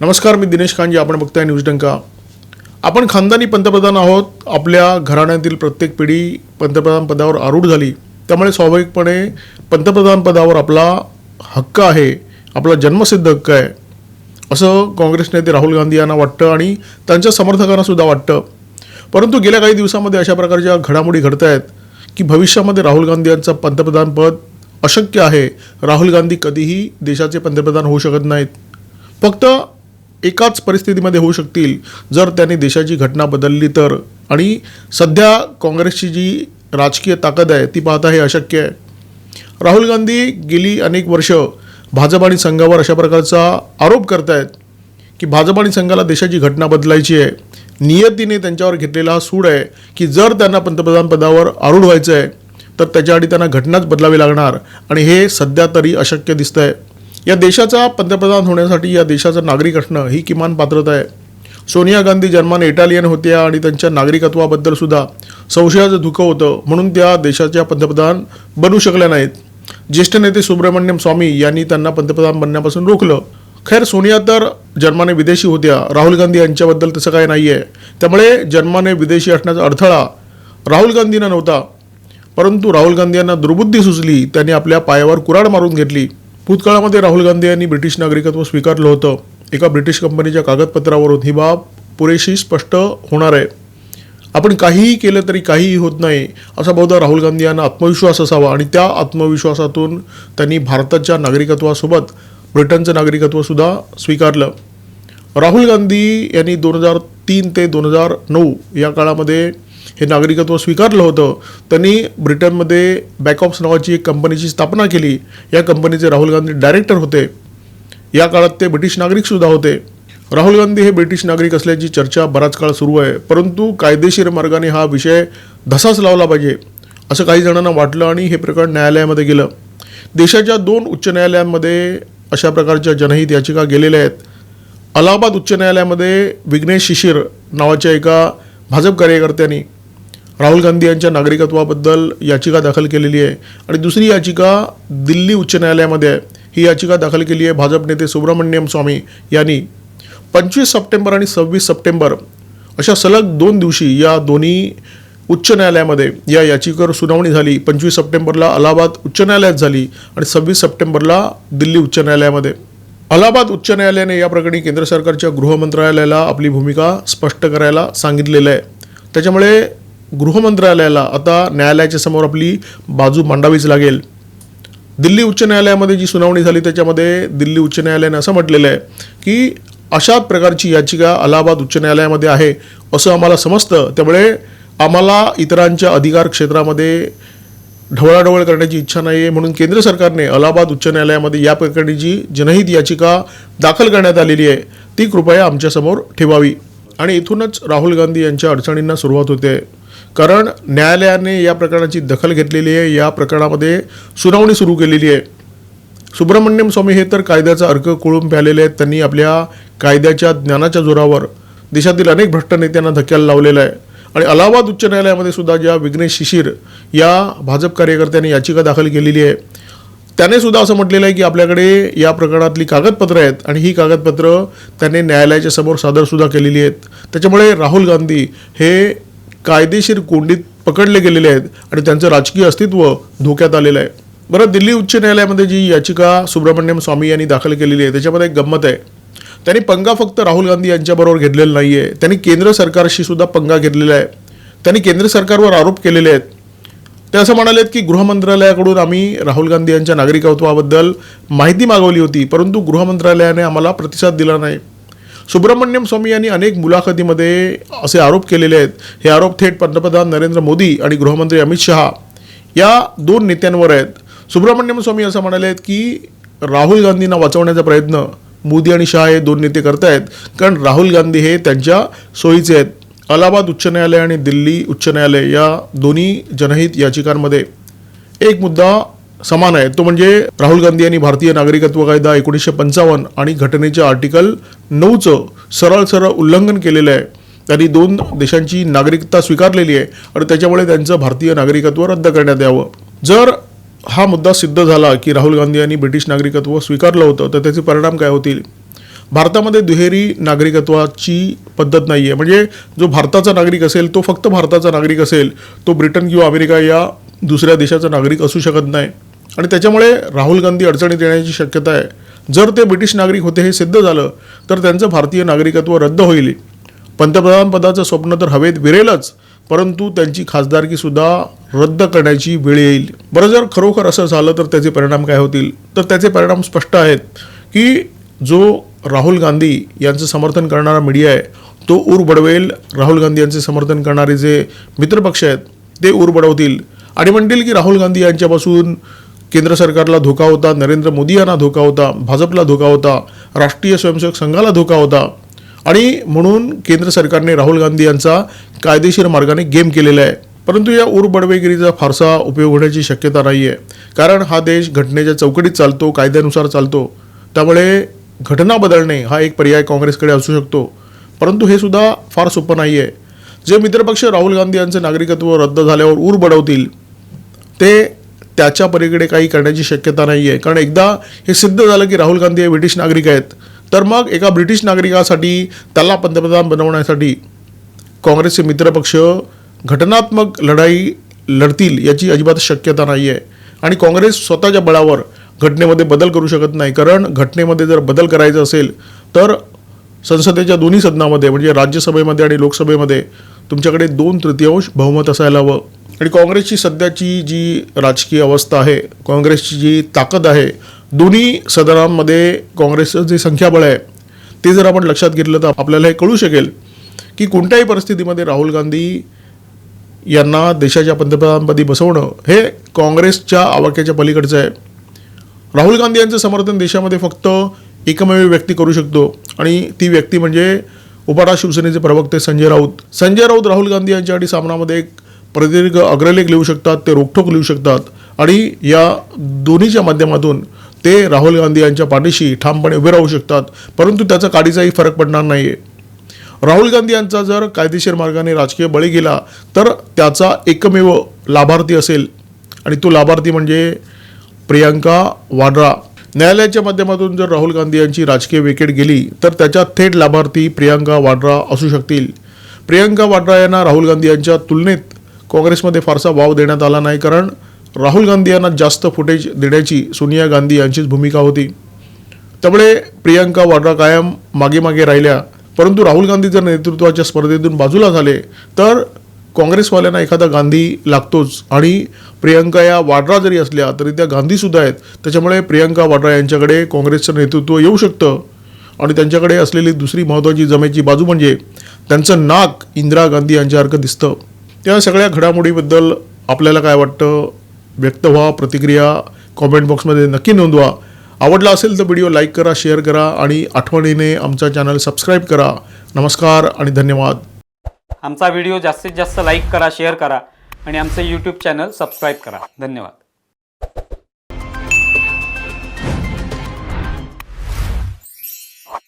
नमस्कार मी दिनेश कांजी आपण बघताय न्यूज डंका. आपण खानदानी पंतप्रधान आहोत. आपल्या घराण्यातील प्रत्येक पिढी पंतप्रधान पदावर आरूढ झाली. त्यामुळे स्वाभाविकपणे पंतप्रधान पदावर आपला हक्क आहे आपला जन्मसिद्ध हक्क आहे असं काँग्रेस नेते राहुल गांधी यांना वाटतं आणि त्यांच्या समर्थकांना सुद्धा वाटतं. परंतु गेल्या काही दिवसामध्ये अशा प्रकारच्या घडामोडी घडत आहेत की भविष्यामध्ये राहुल गांधी यांचं पंतप्रधानपद अशक्य आहे. राहुल गांधी कधीही देशाचे पंतप्रधान होऊ शकत नाहीत. फक्त एकाच परिस्थितीमध्ये होऊ शकतील. जर त्यांनी देशाची घटना बदलली तर. आणि सध्या काँग्रेसची जी राजकीय ताकद आहे ती पाहता हे अशक्य आहे. राहुल गांधी गेली अनेक वर्ष भाजप आणि संघावर अशा प्रकारचा आरोप करतायत की भाजप आणि संघाला देशाची घटना बदलायची आहे. नियतीने त्यांच्यावर घेतलेला हा सूड आहे की जर त्यांना पंतप्रधान पदावर आरूढ व्हायचं आहे तर त्याच्याआधी त्यांना घटनाच बदलावी लागणार. आणि हे सध्या तरी अशक्य दिसतं आहे या देशाचा पंतप्रधान होण्यासाठी या देशाचं नागरिक असणं ही किमान पात्रता आहे. सोनिया गांधी जन्माने इटालियन होत्या आणि त्यांच्या नागरिकत्वाबद्दल सुद्धा संशयाचं धुकं होतं म्हणून त्या देशाच्या पंतप्रधान बनू शकल्या नाहीत. ज्येष्ठ नेते सुब्रमण्यम स्वामी यांनी त्यांना पंतप्रधान बनण्यापासून रोखलं. खैर सोनिया तर जन्माने विदेशी होत्या. राहुल गांधी यांच्याबद्दल तसं काही नाही आहे त्यामुळे जन्माने विदेशी असण्याचा अडथळा राहुल गांधींना नव्हता. परंतु राहुल गांधी यांना दुर्बुद्धी सुचली. त्यांनी आपल्या पायावर कुराड मारून घेतली. भूतकाळामध्ये राहुल गांधी यांनी ब्रिटिश नागरिकत्व स्वीकारलं होतं. एका ब्रिटिश कंपनीच्या कागदपत्रावरून ही बाब पुरेशी स्पष्ट होणार आहे. आपण काहीही केलं तरी काहीही होत नाही असा बहुधा राहुल गांधी यांना आत्मविश्वास असावा आणि त्या आत्मविश्वासातून त्यांनी भारताच्या नागरिकत्वासोबत ब्रिटनचं नागरिकत्वसुद्धा स्वीकारलं. राहुल गांधी यांनी दोन हजार तीन ते दोन हजार नऊ या काळामध्ये हे नागरिकत्व स्वीकारलं होतं त्यांनी ब्रिटनमध्ये बॅकऑप्स नावाची एक कंपनीची स्थापना केली. या कंपनीचे राहुल गांधी डायरेक्टर होते. या काळात ते ब्रिटिश नागरिकसुद्धा होते. राहुल गांधी हे ब्रिटिश नागरिक असल्याची चर्चा बराच काळ सुरू आहे. परंतु कायदेशीर मार्गाने हा विषय धसाच लावला पाहिजे असं काही जणांना वाटलं आणि हे प्रकरण न्यायालयामध्ये गेलं. देशाच्या दोन उच्च न्यायालयांमध्ये अशा प्रकारच्या जनहित याचिका गेलेल्या आहेत. अलाहाबाद उच्च न्यायालयामध्ये विघ्नेश शिशिर नावाच्या एका भाजप कार्यकर्त्यांनी राहुल गांधी यांच्या नागरिकत्वाबद्दल याचिका दाखल केलेली आहे. आणि दुसरी याचिका दिल्ली उच्च न्यायालयामध्ये आहे. ही याचिका दाखल केली आहे भाजप नेते सुब्रमण्यम स्वामी यांनी. पंचवीस सप्टेंबर आणि सव्वीस सप्टेंबर अशा सलग दोन दिवशी या दोन्ही उच्च न्यायालयामध्ये या याचिकेवर सुनावणी झाली. पंचवीस सप्टेंबरला अलाहाबाद उच्च न्यायालयात झाली आणि सव्वीस सप्टेंबरला दिल्ली उच्च न्यायालयामध्ये. अलाहाबाद उच्च न्यायालयाने या प्रकरणी केंद्र सरकारच्या गृह मंत्रालयाला आपली भूमिका स्पष्ट करायला सांगितलेलं आहे. त्याच्यामुळे गृह मंत्रालयाला आता न्यायालयाच्या समोर आपली बाजू मांडावीच लागेल. दिल्ली उच्च न्यायालयामध्ये जी सुनावणी झाली त्याच्यामध्ये दिल्ली उच्च न्यायालयाने असं म्हटलेलं आहे की अशा प्रकारची याचिका अलाहाबाद उच्च न्यायालयामध्ये आहे असं आम्हाला समजतं. त्यामुळे आम्हाला इतरांच्या अधिकार क्षेत्रामध्ये ढवळाढवळ करण्याची इच्छा नाही आहे म्हणून केंद्र सरकारने अलाहाबाद उच्च न्यायालयामध्ये या प्रकरणी जी जनहित याचिका दाखल करण्यात आलेली आहे ती कृपया आमच्यासमोर ठेवावी. आणि इथूनच राहुल गांधी यांच्या अडचणींना सुरुवात होते. कारण न्यायालयाने या प्रकरणाची दखल घेतलेली आहे. या प्रकरणामध्ये सुनावणी सुरू केलेली आहे. सुब्रमण्यम स्वामी हे तर कायद्याचा अर्क कोळून प्यालेले आहेत. त्यांनी आपल्या कायद्याच्या ज्ञानाच्या जोरावर देशातील अनेक भ्रष्ट नेत्यांना धक्क्याला लावलेला आहे. आणि अलाहाबाद उच्च न्यायालयामध्ये सुद्धा ज्या विघ्नेश शिशिर या भाजप कार्यकर्त्यांनी याचिका दाखल केलेली आहे. त्याने सुद्धा असं म्हटलेलं आहे की आपल्याकडे या प्रकरणातली कागदपत्रं आहेत आणि ही कागदपत्रं त्यांनी न्यायालयाच्या समोर सादरसुद्धा केलेली आहेत. त्याच्यामुळे राहुल गांधी हे कायदेशीर कोंडीत पकडले गेलेले आहेत आणि त्यांचं राजकीय अस्तित्व धोक्यात आलेलं आहे. बरं दिल्ली उच्च न्यायालयामध्ये जी याचिका सुब्रमण्यम स्वामी यांनी दाखल केलेली आहे त्याच्यामध्ये एक गंमत आहे. त्यांनी पंगा फक्त राहुल गांधी यांच्याबरोबर घेतलेला नाही आहे त्यांनी केंद्र सरकारशी सुद्धा पंगा घेतलेला आहे. त्यांनी केंद्र सरकारवर आरोप केलेले आहेत. ते असं म्हणालेत की गृह मंत्रालयाकडून आम्ही राहुल गांधी यांच्या नागरिकत्वाबद्दल माहिती मागवली होती परंतु गृह मंत्रालयाने आम्हाला प्रतिसाद दिला नाही. सुब्रमण्यम स्वामी यांनी अनेक मुलाखतीमध्ये असे आरोप केलेले आहेत. हे आरोप थेट पंतप्रधान नरेंद्र मोदी आणि गृहमंत्री अमित शहा या दोन नेत्यांवर आहेत. सुब्रमण्यम स्वामी असं म्हणाले आहेत की राहुल गांधींना वाचवण्याचा प्रयत्न मोदी आणि शहा हे दोन नेते करतायत कारण राहुल गांधी हे त्यांच्या सोयीचे आहेत. अलाहाबाद उच्च न्यायालय आणि दिल्ली उच्च न्यायालय या दोन्ही जनहित याचिकांमध्ये. एक मुद्दा समान आहे तो म्हणजे राहुल गांधी यांनी भारतीय नागरिकत्व कायदा एकोणीसशे पंचावन्न आणि घटनेच्या आर्टिकल नऊचं सरळ सरळ उल्लंघन केलेलं आहे. त्यांनी दोन देशांची नागरिकता स्वीकारलेली आहे आणि त्याच्यामुळे त्यांचं भारतीय नागरिकत्व रद्द करण्यात यावं. जर हा मुद्दा सिद्ध झाला की राहुल गांधी यांनी ब्रिटिश नागरिकत्व स्वीकारलं होतं तर त्याचे परिणाम काय होतील? भारतामध्ये दुहेरी नागरिकत्वाची पद्धत नाही आहे म्हणजे जो भारताचा नागरिक असेल तो फक्त भारताचा नागरिक असेल तो ब्रिटन किंवा अमेरिका या दुसऱ्या देशाचा नागरिक असू शकत नाही. आणि त्याच्यामुळे राहुल गांधी अडचणीत येण्याची शक्यता आहे. जर ते ब्रिटिश नागरिक होते हे सिद्ध झालं तर त्यांचं भारतीय नागरिकत्व रद्द होईल. पंतप्रधानपदाचं स्वप्न तर हवेत विरेलच परंतु त्यांची खासदारकीसुद्धा रद्द करण्याची वेळ येईल. बरं जर खरोखर असं झालं तर त्याचे परिणाम काय होतील? तर त्याचे परिणाम स्पष्ट आहेत की जो राहुल गांधी यांचं समर्थन करणारा मीडिया आहे तो ऊर बडवेल. राहुल गांधी यांचे समर्थन करणारे जे मित्रपक्ष आहेत ते ऊर बडवतील. आणि म्हणतील की राहुल गांधी यांच्यापासून केंद्र सरकारला धोका होता नरेंद्र मोदी यांना धोका होता भाजपला धोका होता राष्ट्रीय स्वयंसेवक संघाला धोका होता. आणि म्हणून केंद्र सरकारने राहुल गांधी यांचा कायदेशीर मार्गाने गेम केलेला आहे. परंतु या उरबडवेगिरीचा फारसा उपयोग होण्याची शक्यता नाही आहे कारण हा देश घटनेच्या चौकटीत चालतो कायद्यानुसार चालतो. त्यामुळे घटना बदलणे हा एक पर्याय काँग्रेसकडे असू शकतो. परंतु हे सुद्धा फार सोपं नाही आहे जे मित्रपक्ष राहुल गांधी यांचं नागरिकत्व रद्द झाल्यावर उर बडवतील ते त्याच्या पलीकडे काही करण्याची शक्यता नाही आहे कारण एकदा हे सिद्ध झालं की राहुल गांधी हे ब्रिटिश नागरिक आहेत. तर मग एका ब्रिटिश नागरिकासाठी त्याला पंतप्रधान बनवण्यासाठी काँग्रेसचे मित्रपक्ष घटनात्मक लढाई लढतील याची अजिबात शक्यता नाही आहे आणि काँग्रेस स्वतःच्या बळावर घटनेमध्ये बदल करू शकत नाही. कारण घटनेमध्ये जर बदल करायचा असेल तर संसदेच्या दोन्ही सदनामध्ये म्हणजे राज्यसभेमध्ये आणि लोकसभेमध्ये तुमच्याकडे दोन तृतीयांश बहुमत असायला हवं. आणि काँग्रेसची सध्याची जी राजकीय अवस्था आहे काँग्रेसची जी ताकद आहे दोन्ही सदनांमध्ये काँग्रेसचं जे संख्याबळ आहे ते जर आपण लक्षात घेतलं तर आपल्याला हे कळू शकेल की कोणत्याही परिस्थितीमध्ये राहुल गांधी यांना देशाच्या पंतप्रधानपदी बसवणं हे काँग्रेसच्या आवाक्याच्या पलीकडचं आहे. राहुल गांधी यांचं समर्थन देशामध्ये फक्त एकमेव व्यक्ती करू शकतो आणि ती व्यक्ती म्हणजे उपाडा शिवसेनेचे प्रवक्ते संजय राऊत. संजय राऊत राहुल गांधी यांच्यासाठी सामनामध्ये एक प्रदीर्घ अग्रलेख लिहू शकतात ते रोखठोक लिहू शकतात. आणि या दोन्हीच्या माध्यमातून ते राहुल गांधी यांच्या पाठीशी ठामपणे उभे राहू शकतात. परंतु त्याचा काडीचाही फरक पडणार नाही आहे राहुल गांधी यांचा जर कायदेशीर मार्गाने राजकीय बळी गेला तर त्याचा एकमेव लाभार्थी असेल. आणि तो लाभार्थी म्हणजे प्रियांका वाड्रा. न्यायालयाच्या माध्यमातून जर राहुल गांधी यांची राजकीय विकेट गेली तर त्याच्या थेट लाभार्थी प्रियांका वाड्रा असू शकतील. प्रियांका वाड्रा यांना राहुल गांधी यांच्या तुलनेत काँग्रेसमध्ये फारसा वाव देण्यात आला नाही कारण राहुल गांधी यांना जास्त फुटेज देण्याची सोनिया गांधी यांचीच भूमिका होती. त्यामुळे प्रियांका वाड्रा कायम मागे मागे राहिल्या. परंतु राहुल गांधी जर नेतृत्वाच्या स्पर्धेतून बाजूला झाले तर काँग्रेसवाल्यांना एखादा गांधी लागतोच. आणि प्रियंका या वाड्रा जरी असल्या तरी त्या गांधीसुद्धा आहेत. त्याच्यामुळे प्रियंका वाड्रा यांच्याकडे काँग्रेसचं नेतृत्व येऊ शकतं. आणि त्यांच्याकडे असलेली दुसरी महत्त्वाची जमेची बाजू म्हणजे त्यांचं नाक इंदिरा गांधी यांच्यासारखं दिसतं. त्या सगळ्या घडामोडीबद्दल आपल्याला काय वाटतं? व्यक्त व्हा प्रतिक्रिया कॉमेंट बॉक्समध्ये नक्की नोंदवा. आवडला असेल तर व्हिडिओ लाईक करा शेअर करा आणि आठवणीने आमचा चॅनल सबस्क्राईब करा. नमस्कार आणि धन्यवाद. आमचा व्हिडिओ जास्तीत जास्त लाईक करा शेअर करा आणि आमचं यूट्यूब चॅनल सबस्क्राईब करा. धन्यवाद.